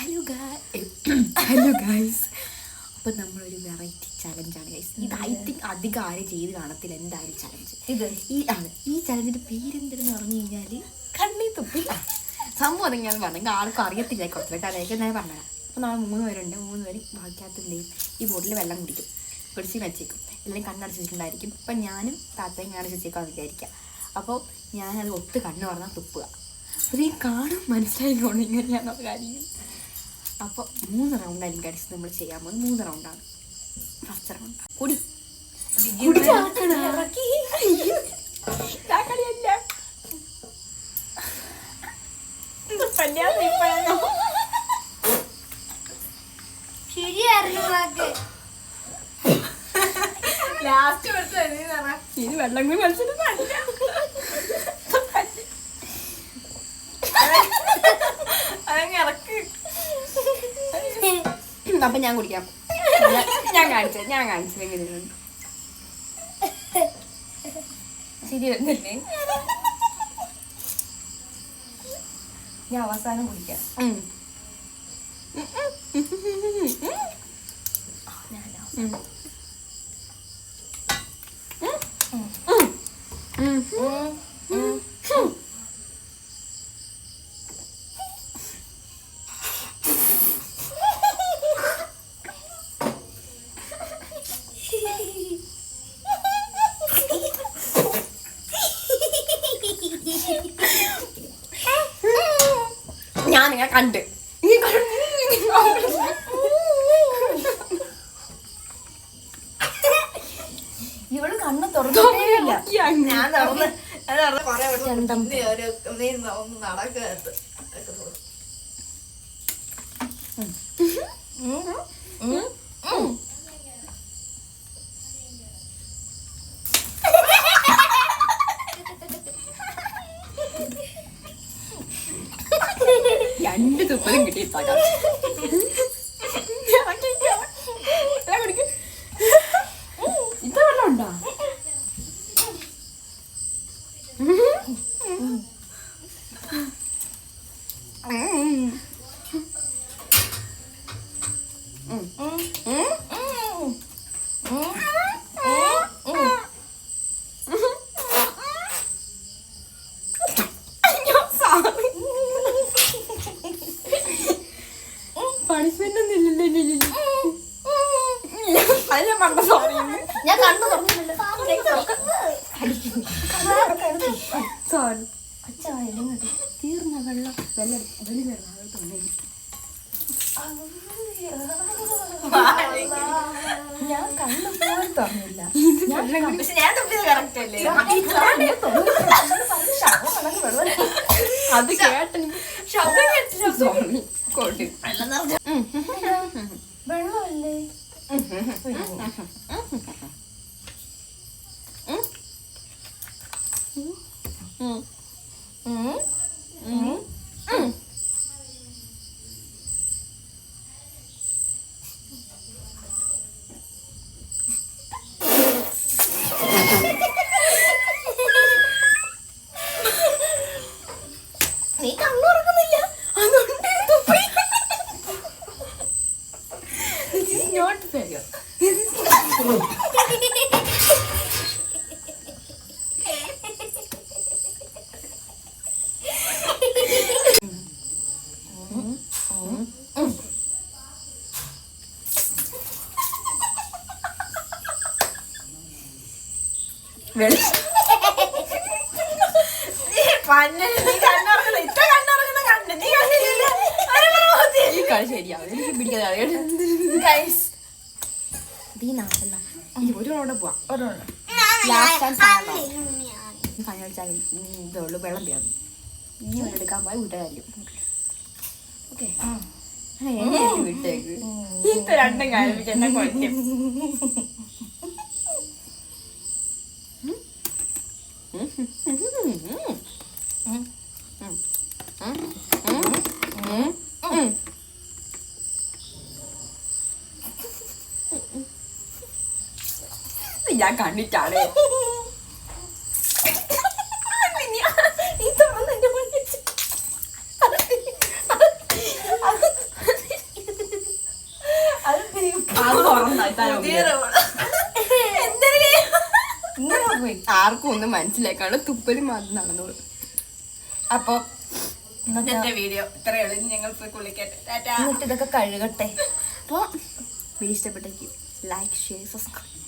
Hello hello guys അപ്പം നമ്മളൊരു variety ചലഞ്ചാണ് ഗൈസ് ഇത് ഐ തിങ്ക് അധികം ആരും ചെയ്ത് കാണത്തില്ല എന്തായാലും ചലഞ്ച് ഇത്? ഈ ആണ്. ഈ ചലഞ്ചിന്റെ പേരെന്തെന്ന് പറഞ്ഞു കഴിഞ്ഞാൽ കണ്ണീ തുപ്പി. സംഭവം ഞാൻ പറഞ്ഞു ആർക്കും അറിയത്തില്ല കുറച്ച് ഞാൻ പറഞ്ഞത് അപ്പോൾ നമ്മൾ മൂന്ന് പേരുണ്ട്. മൂന്ന് പേര് ബാക്കിയകത്ത് ഈ ബോട്ടിൽ വെള്ളം കുടിക്കും. കുടിച്ച് വെച്ചേക്കും എല്ലാം കണ്ണടച്ചിട്ടുണ്ടായിരിക്കും അപ്പം ഞാനും താത്തയും കണ്ണടച്ച് വെച്ചേക്കാൻ വിചാരിക്കാം. അപ്പോൾ ഞാനത് ഒത്ത് കണ്ണ് പറഞ്ഞാൽ തുപ്പുക. അപ്പോൾ ഈ കാണും. മനസ്സിലായിക്കോണം ഞാൻ കാര്യങ്ങൾ അപ്പോൾ മൂന്ന് റൗണ്ടായിരിക്കും കടിച്ച് നമ്മൾ ചെയ്യാൻ പോകുന്നത്. മൂന്ന് റൗണ്ടാണ് ഫസ്റ്റ് റൗണ്ട് കുടി. ഇറക്ക. വാക്ക് ലാസ്റ്റ് എടുത്ത് ഇത് വെള്ളം കൂടി മത്സരം അതങ്ങ് ഇറക്കി. അപ്പൊ ഞാൻ കുടിക്കാം. ഞാൻ- കാണിച്ചത് ഞാൻ കാണിച്ചത് എങ്ങനെയാണ് ശരി വരുന്നില്ലേ? ഞാൻ അവസാനം കുടിക്കാം. ഉം. ഞാനോ ഉം. ഞാൻ നിങ്ങൾ കണ്ട്. ഇവൾ കണ്ണ് തുറന്നിട്ടേയില്ല കണ്ടു ഞാൻ തുറന്ന് കൊറേ വട്ടം നീ ഒരു നീ ഒന്ന് നടക്കകത്ത് രണ്ട് തുപ്പലും കിട്ടി ഇത്താക്കാം ഇത്ര വെള്ളം ഉണ്ടോ? പണിഷ്മെന്റ് ഒന്നും ഇല്ലല്ലോ അതിനെ പറഞ്ഞ സോറി ഞാൻ കണ്ണു ഇടങ്ങോട്ട് തീർന്ന വെള്ളം വെള്ളം വെളി വരുന്ന ആൾ തോന്നി ഞാൻ കണ്ണു പോലും തുറന്നില്ല അത് അത് കേട്ടെനിക്ക് നീ കണ്ണു തുറക്കുന്നില്ല അതുകൊണ്ട് not fair. വെളി. പന്നെ നീ കണ്ണുറക്കുന്ന ശരിയാവും എനിക്ക് നാളല്ല ഇനി ഒരു റൗണ്ട് പോവാം ലാസ്റ്റ് ആൻഡ് ഫൈനൽ ഫൈനൽ വെച്ചാൽ ഇതുള്ളൂ വെള്ളം തീർന്നു ഇനി എടുക്കാൻ പോയി വീട്ടുകാരും ഓക്കെ വിട്ടേക്ക് ഇപ്പൊ രണ്ടും കഴിപ്പിച്ച് എന്നെ കൊല്ലും ഇങ്ങനെ കണ്ടിട്ടാണ്. ആർക്കും ഒന്നും മനസ്സിലാക്കാണ് തുപ്പൽ മാത്രം നടന്നോളൂ. അപ്പൊ ഇന്നത്തെ വീഡിയോ ഇത്രയേ ഉള്ളൂ. ഞങ്ങൾ പോയി കുളിക്കട്ടെ. എന്നിട്ട് ഇതൊക്കെ കഴുകട്ടെ. അപ്പോൾ വീഡിയോ ഇഷ്ടപ്പെട്ടെങ്കിൽ ലൈക്ക് ഷെയർ സബ്സ്ക്രൈബ്